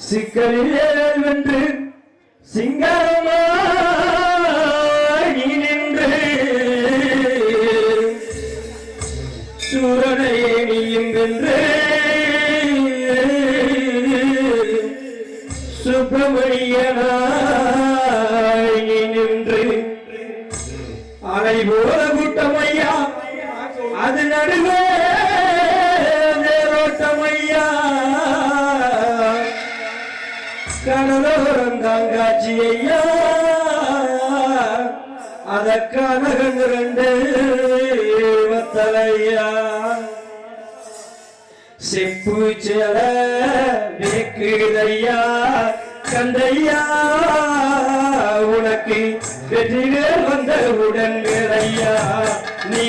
சிக்கலிலே வென்று சிங்காரமாகி நின்று. சூரனையே நீயும் வென்று சுப்பிரமணியனாய் நின்று. அலை போல கூட்டமையா அது நடுவே தாங்காட்சி ஐயா அதற்கான கண்டு ரெண்டு வத்தலையா செப்பு செல வேக்குதையா கந்தையா? உனக்கு வெற்றிகள் வந்தவுடன் வேலையா நீ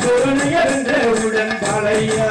சோனைய பழையா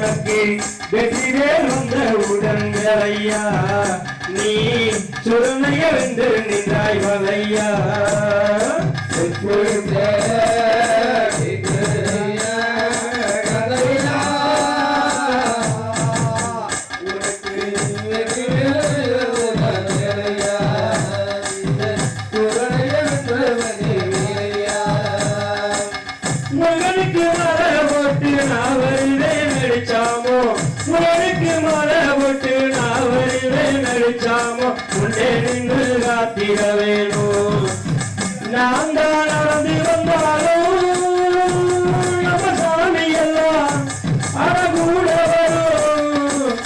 உனக்கு வெற்றி வேறுந்த உடன்களையா? நீ சுருணைய வென்று நின்றாய் வலையா? செப்பு நடிச்சாமோ முன்னே நின்று காத்திட வேணும் நான் தான் நடந்து வந்தாலும் நம்ம சாமி எல்லாம் அழகூட வரும்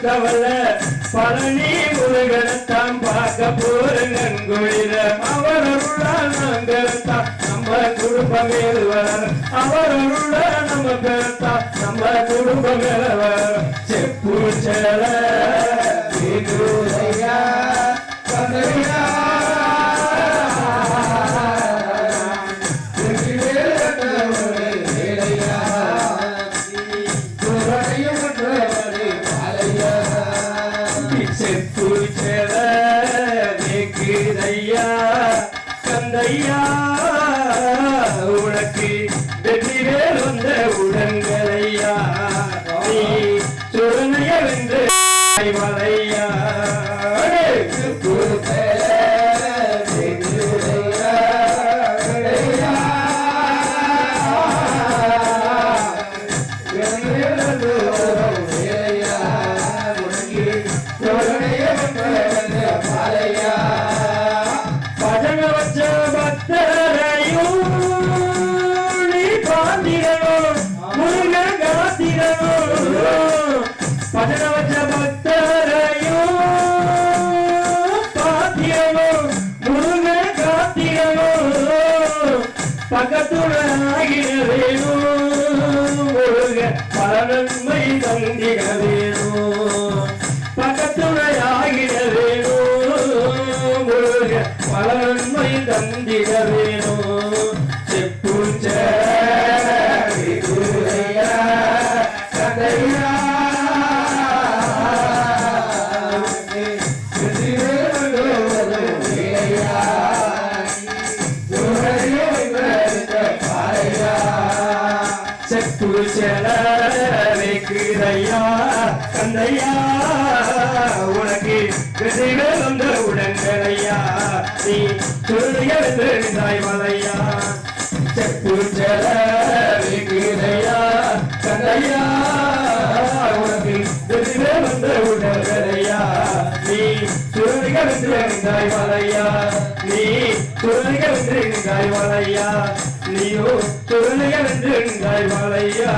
விரிச்சாது பழனி முருகனத்தான் பார்க்க போறங்க அவர் அருளால் நாங்கள் நம்ம குடும்பம் எழுவர் அவர் அருளால் நம்ம பெருத்தா நம்ம குடும்பம் எழுவர் வளர செப்பு செல கந்தையா மற்ற பக்தரையும் பாந்திரனும் முருகன் காத்திரனும் பதினவற்ற பக்தரையும் பாத்திரனும் முருகன் காத்திரனும் பக்கத்துடன் பல நன்மை தந்திர வேணும். தந்திட வேணும் செப்புஞ்ச கதையா செப்பு கந்தையா உனக்கு கதிரே வந்த உடங்களையா நீ சொல்லிய தாய் மலையா செப்பு செலவைக்குதையா கந்தையா உனக்கு கதிரே வந்த உடங்களையா நீ சொல்லிய தாய் மலையா நீ சொல்லிய தாய் மலையா நீயோ சொல்லிய தாய் மலையா